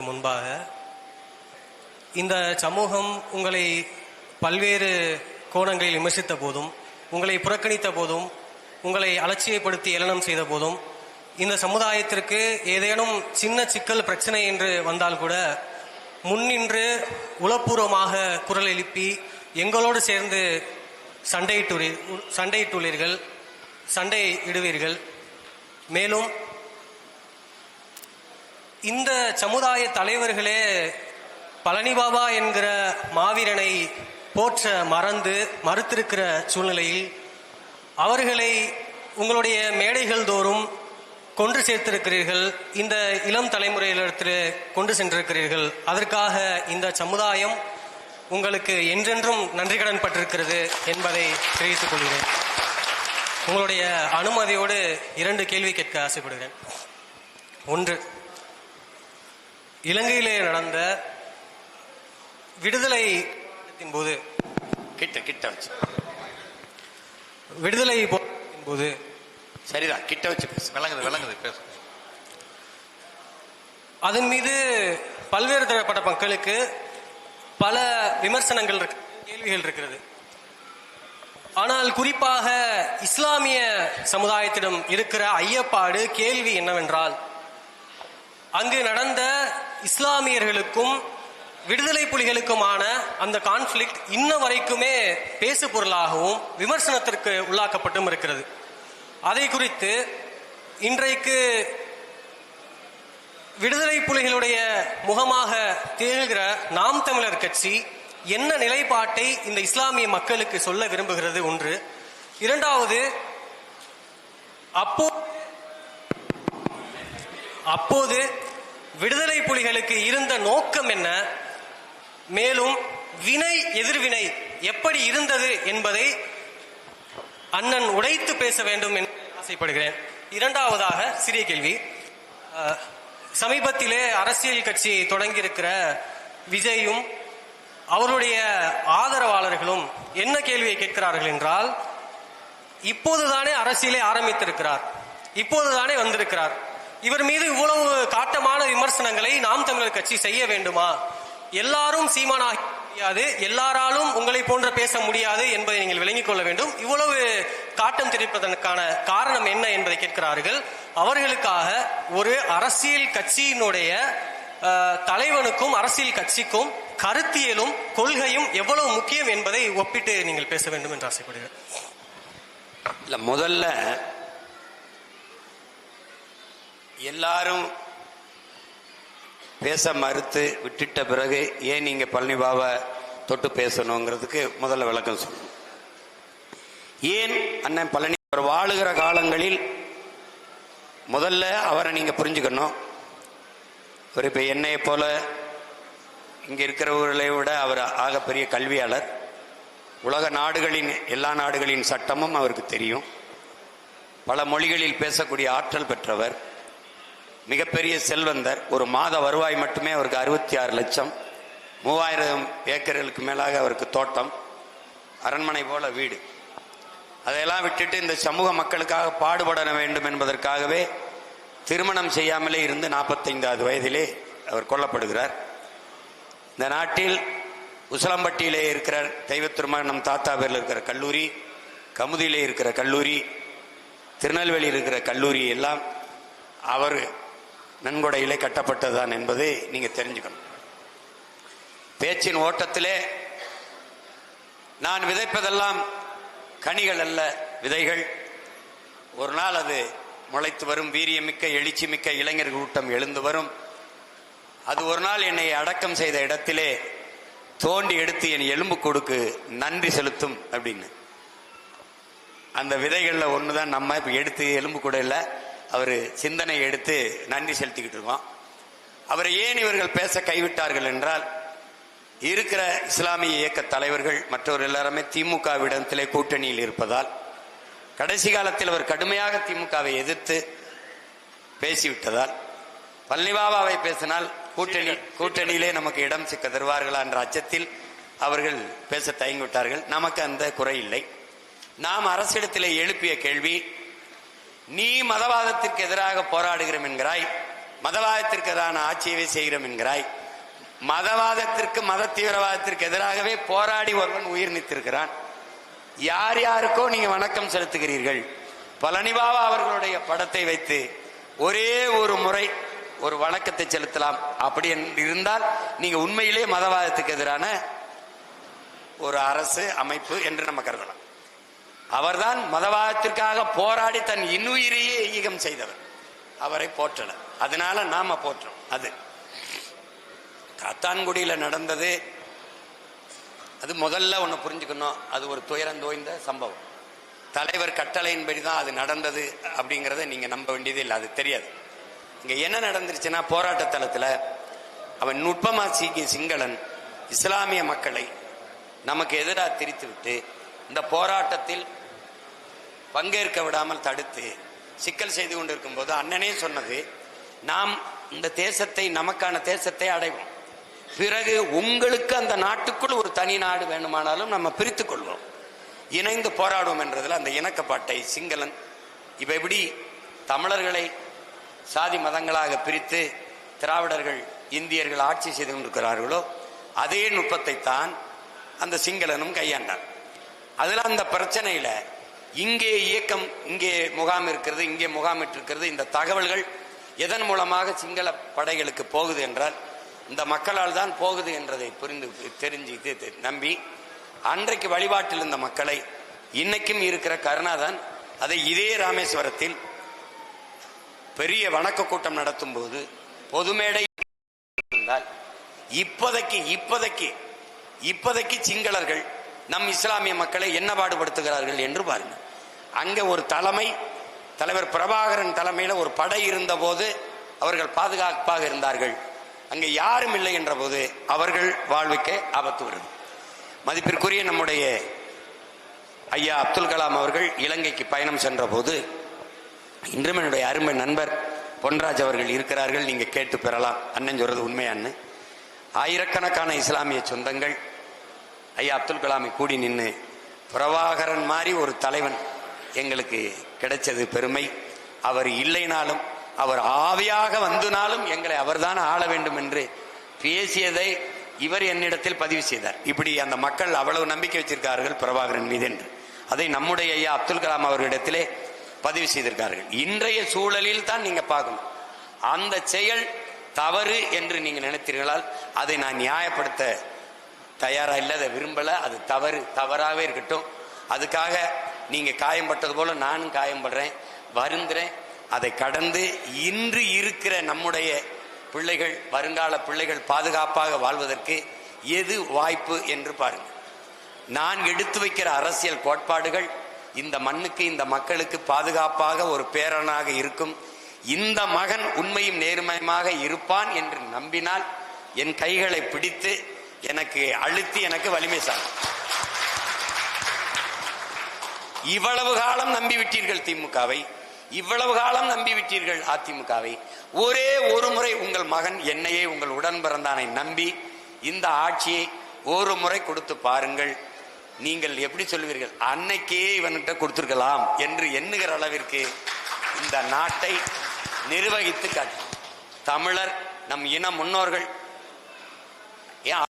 முன்பாக இந்த சமூகம் உங்களை பல்வேறு கோணங்களில் விமர்சித்த போதும் உங்களை புறக்கணித்த போதும் உங்களை அலட்சியப்படுத்தி ஏளனம் செய்த போதும் இந்த சமுதாயத்திற்கு ஏதேனும் சின்ன சிக்கல் பிரச்சனை என்று வந்தால் கூட முன்னின்று உளப்பூர்வமாக குரல் எழுப்பி எங்களோடு சேர்ந்து சண்டையிட்டு சண்டையிட்டுள்ளீர்கள் சண்டை இடுவீர்கள். மேலும் இந்த சமுதாய தலைவர்களே பழனி பாபா என்கிற மாவீரனை போற்ற மறந்து மறுத்திருக்கிற சூழ்நிலையில் அவர்களை உங்களுடைய மேடைகள் தோறும் கொண்டு சேர்த்திருக்கிறீர்கள் இந்த இளம் தலைமுறையிலிடத்தில் கொண்டு சென்றிருக்கிறீர்கள். அதற்காக இந்த சமுதாயம் உங்களுக்கு என்றென்றும் நன்றி கடன் பட்டிருக்கிறது என்பதை தெரிவித்துக் கொள்கிறேன். உங்களுடைய அனுமதியோடு இரண்டு கேள்வி கேட்க ஆசைப்படுகிறேன். ஒன்று இலங்கையிலே நடந்த விடுதலை போது கிட்ட கிட்ட வச்சு. விடுதலை போது சரிதான் கிட்ட வச்சு பேசு விளங்குது விளங்குது பேசு. அதன் மீது பல்வேறு தரப்பட்ட மக்களுக்கு பல விமர்சனங்கள் இருக்கு கேள்விகள் இருக்கிறது. ஆனால் குறிப்பாக இஸ்லாமிய சமுதாயத்திடம் இருக்கிற ஐயப்பாடு கேள்வி என்னவென்றால் அங்கு நடந்த இஸ்லாமியர்களுக்கும் விடுதலை புலிகளுக்குமான அந்த கான்ஃபிளிக்ட் இன்ன வரைக்குமே பேசு பொருளாகவும் விமர்சனத்திற்கு உள்ளாக்கப்பட்டும் இருக்கிறது. அதை குறித்து இன்றைக்கு விடுதலை புலிகளுடைய முகமாக திகழ்கிற நாம் தமிழர் கட்சி என்ன நிலைப்பாட்டை இந்த இஸ்லாமிய மக்களுக்கு சொல்ல விரும்புகிறது ஒன்று. இரண்டாவது அப்போ அப்போது விடுதலை புலிகளுக்கு இருந்த நோக்கம் என்ன? மேலும் வினை எதிர்வினை எப்படி இருந்தது என்பதை அண்ணன் உடைத்து பேச வேண்டும் என்று ஆசைப்படுகிறேன். இரண்டாவதாக சிறிய கேள்வி. சமீபத்திலே அரசியல் கட்சி தொடங்கியிருக்கிற விஜயும் அவருடைய ஆதரவாளர்களும் என்ன கேள்வியை கேட்கிறார்கள் என்றால் இப்போதுதானே அரசியலை ஆரம்பித்திருக்கிறார். இப்போதுதானே வந்திருக்கிறார். இவர் மீது இவ்வளவு காட்டமான விமர்சனங்களை நாம் தமிழர் கட்சி செய்ய வேண்டுமா? எல்லாரும் சீமானாக முடியாது எல்லாராலும் உங்களை போன்ற பேச முடியாது என்பதை நீங்கள் விளங்கிக் கொள்ள வேண்டும். இவ்வளவு காட்டம் தெரிவிப்பதற்கான காரணம் என்ன என்பதை கேட்கிறார்கள். அவர்களுக்காக ஒரு அரசியல் கட்சியினுடைய தலைவனுக்கும் அரசியல் கட்சிக்கும் கருத்தியலும் கொள்கையும் எவ்வளவு முக்கியம் என்பதை ஒப்பிட்டு நீங்கள் பேச வேண்டும் என்று ஆசைப்படுகிறேன். முதல்ல எல்லாரும் பேச மறுத்து விட்டுட்ட பிறகு ஏன் நீங்க பழனி பாபா தொட்டு பேசணுங்கிறதுக்கு முதல்ல விளக்கம் சொல்லணும் ஏன் அண்ணன் பழனி அவர் வாழுகிற காலங்களில் முதல்ல அவரை நீங்க புரிஞ்சுக்கணும். அவர் இப்ப என்னைய போல இங்க இருக்கிறவர்களை விட அவர் ஆகப்பெரிய கல்வியாளர். உலக நாடுகளின் எல்லா நாடுகளின் சட்டமும் அவருக்கு தெரியும். பல மொழிகளில் பேசக்கூடிய ஆற்றல் பெற்றவர். மிகப்பெரிய செல்வந்தர். ஒரு மாத வருவாய் மட்டுமே அவருக்கு அறுபத்தி ஆறு லட்சம். மூவாயிரம் ஏக்கர்களுக்கு மேலாக அவருக்கு தோட்டம். அரண்மனை போல வீடு. அதையெல்லாம் விட்டுட்டு இந்த சமூக மக்களுக்காக பாடுபட வேண்டும் என்பதற்காகவே திருமணம் செய்யாமலே இருந்து நாற்பத்தைந்தாவது வயதிலே அவர் கொல்லப்படுகிறார். இந்த நாட்டில் உசலம்பட்டியிலே இருக்கிற தெய்வ திருமணம் தாத்தா பேரில் இருக்கிற கல்லூரி கமுதியிலே இருக்கிற கல்லூரி திருநெல்வேலியில் இருக்கிற கல்லூரி எல்லாம் அவர் நன்கொடையிலே கட்டப்பட்டதுதான் என்பதை நீங்க தெரிஞ்சுக்கணும். பேச்சின் ஓட்டத்திலே நான் விதைப்பதெல்லாம் கனிகள் அல்ல விதைகள். ஒரு நாள் அது முளைத்து வரும் வீரியமிக்க எழுச்சிமிக்க இளைஞர் கூட்டம் எழுந்து வரும். அது ஒரு நாள் என்னை அடக்கம் செய்த இடத்திலே தோண்டி எடுத்து என் எலும்பு கொடுக்கு நன்றி செலுத்தும் அப்படின்னு. அந்த விதைகளில் ஒன்று தான் நம்ம இப்போ எடுத்து எலும்பு கூட இல்லை. அவர் சிந்தனை எடுத்து நன்றி செலுத்திக்கிட்டு இருக்கோம். அவரை ஏன் இவர்கள் பேச கைவிட்டார்கள் என்றால் இருக்கிற இஸ்லாமிய இயக்க தலைவர்கள் மற்றவர் எல்லாருமே திமுகவிடத்திலே கூட்டணியில் இருப்பதால் கடைசி காலத்தில் அவர் கடுமையாக திமுகவை எதிர்த்து பேசிவிட்டதால் பழனிபாபாவை பேசினால் கூட்டணி கூட்டணியிலே நமக்கு இடம் சிக்க தருவார்களா என்ற அச்சத்தில் அவர்கள் பேச தயங்கி விட்டார்கள் நமக்கு அந்த குறை இல்லை. நாம் அரசிடத்திலே எழுப்பிய கேள்வி நீ மதவாதத்திற்கு எதிராக போராடுகிறோம் என்கிறாய். மதவாதத்திற்கு எதிரான ஆட்சியவே செய்கிறோம் என்கிறாய். மதவாதத்திற்கு மத தீவிரவாதத்திற்கு எதிராகவே போராடி ஒருவன் உயிர் நீத்திருக்கிறான். யார் யாருக்கோ நீங்க வணக்கம் செலுத்துகிறீர்கள். பழனிபாபா அவர்களுடைய படத்தை வைத்து ஒரே ஒரு முறை ஒரு வணக்கத்தை செலுத்தலாம். அப்படி இருந்தால் நீங்க உண்மையிலே மதவாதத்துக்கு எதிரான ஒரு அரசு அமைப்பு என்று நம்ம கருதலாம். அவர்தான் மதவாதத்திற்காக போராடி தன் இன்னுயிரையே ஈகம் செய்தவர். அவரை போற்றல. அதனால நாம போற்றோம். அது. காத்தான்குடியில நடந்தது. அது முதல்ல ஒன்று புரிஞ்சுக்கணும். அது ஒரு துயரம் தோய்ந்த சம்பவம். தலைவர் கட்டளையின்படி தான் அது நடந்தது அப்படிங்கிறத நீங்கள் நம்ப வேண்டியது இல்லை. அது தெரியாது. இங்கே என்ன நடந்துருச்சுன்னா போராட்ட தளத்தில் அவன் நுட்பமா சீக்கிய சிங்களன் இஸ்லாமிய மக்களை நமக்கு எதிராக திரித்து விட்டு இந்த போராட்டத்தில் பங்கேற்க விடாமல் தடுத்து சிக்கல் செய்து கொண்டிருக்கும் போது அண்ணனே சொன்னது நாம் இந்த தேசத்தை நமக்கான தேசத்தை அடைவோம். பிறகு உங்களுக்கு அந்த நாட்டுக்குள் ஒரு தனி நாடு வேண்டுமானாலும் நம்ம பிரித்து கொள்வோம். இணைந்து போராடுவோம் என்றதில் அந்த இணக்கப்பாட்டை சிங்களன் இப்போ எப்படி தமிழர்களை சாதி மதங்களாக பிரித்து திராவிடர்கள் இந்தியர்கள் ஆட்சி செய்து கொண்டிருக்கிறார்களோ அதே நுட்பத்தை தான் அந்த சிங்களனும் கையாண்டார் அதில் அந்த பிரச்சனையில் இங்கே இயக்கம் இங்கே முகாம் இருக்கிறது இங்கே முகாமிட்டு இருக்கிறது இந்த தகவல்கள் எதன் மூலமாக சிங்கள படைகளுக்கு போகுது என்றால் இந்த மக்களால் தான் போகுது என்றதை புரிந்து தெரிஞ்சு தெ- நம்பி அன்றைக்கு வழிபாட்டில் இருந்த மக்களை இன்னைக்கும் இருக்கிற கருணாதான் அதை இதே ராமேஸ்வரத்தில் பெரிய வணக்க கூட்டம் நடத்தும் போது பொதுமேடை இருந்தால் இப்போதைக்கு இப்போதைக்கு இப்போதைக்கு சிங்களர்கள் நம் இஸ்லாமிய மக்களை என்ன பாடுபடுத்துகிறார்கள் என்று பாருங்கள். அங்க ஒரு தலைமை தலைவர் பிரபாகரன் தலைமையில் ஒரு படை இருந்த போது அவர்கள் பாதுகாப்பாக இருந்தார்கள். அங்கே யாரும் இல்லை என்ற போது அவர்கள் வாழ்வுக்கு ஆபத்து வருது. மதிப்பிற்குரிய நம்முடைய ஐயா அப்துல் கலாம் அவர்கள் இலங்கைக்கு பயணம் சென்ற போது இன்றும் என்னுடைய அருமை நண்பர் பொன்ராஜ் அவர்கள் இருக்கிறார்கள் நீங்க கேட்டு பெறலாம். அண்ணன் சொல்றது உண்மையான்னு ஆயிரக்கணக்கான இஸ்லாமிய சொந்தங்கள் ஐயா அப்துல் கலாமை கூடி நின்று பிரபாகரன் மாதிரி ஒரு தலைவன் எங்களுக்கு கிடைச்சது பெருமை. அவர் இல்லைனாலும் அவர் ஆவியாக வந்துனாலும் எங்களை அவர்தான் ஆள வேண்டும் என்று பேசியதை இவர் என்னிடத்தில் பதிவு செய்தார். இப்படி அந்த மக்கள் அவ்வளவு நம்பிக்கை வச்சிருக்கார்கள் பிரபாகரன் மீது என்று. அதை நம்முடைய ஐயா அப்துல் கலாம் அவர்களிடத்திலே பதிவு செய்திருக்கார்கள். இன்றைய சூழலில் தான் நீங்க பார்க்கணும். அந்த செயல் தவறு என்று நீங்க நினைத்தீர்களால் அதை நான் நியாயப்படுத்த தயாரா இல்லை அதை விரும்பல. அது தவறு தவறாவே இருக்கட்டும். அதுக்காக நீங்க காயம்பட்டது போல நானும் காயம்படுறேன் வருந்துறேன். அதை கடந்து இன்று இருக்கிற நம்முடைய பிள்ளைகள் வருங்கால பிள்ளைகள் பாதுகாப்பாக வாழ்வதற்கு எது வாய்ப்பு என்று பாருங்க. நான் எடுத்து வைக்கிற அரசியல் கோட்பாடுகள் இந்த மண்ணுக்கு இந்த மக்களுக்கு பாதுகாப்பாக ஒரு பேரனாக இருக்கும். இந்த மகன் உண்மையும் நேர்மையுமாக இருப்பான் என்று நம்பினால் என் கைகளை பிடித்து எனக்கு அழுத்தி எனக்கு வலிமை சார். இவ்வளவு காலம் நம்பி விட்டீர்கள் திமுகவை. இவ்வளவு காலம் நம்பி விட்டீர்கள் அதிமுகவை. ஒரே ஒரு முறை உங்கள் மகன் என்னையே உங்கள் உடன் பிறந்தானை நம்பி இந்த ஆட்சியை ஒரு முறை கொடுத்து பாருங்கள். நீங்கள் எப்படி சொல்வீர்கள்? அன்னைக்கே இவன்கிட்ட கொடுத்திருக்கலாம் என்று எண்ணுகிற அளவிற்கு இந்த நாட்டை நிர்வகித்து காட்டு. தமிழர் நம் இன முன்னோர்கள் ஏன்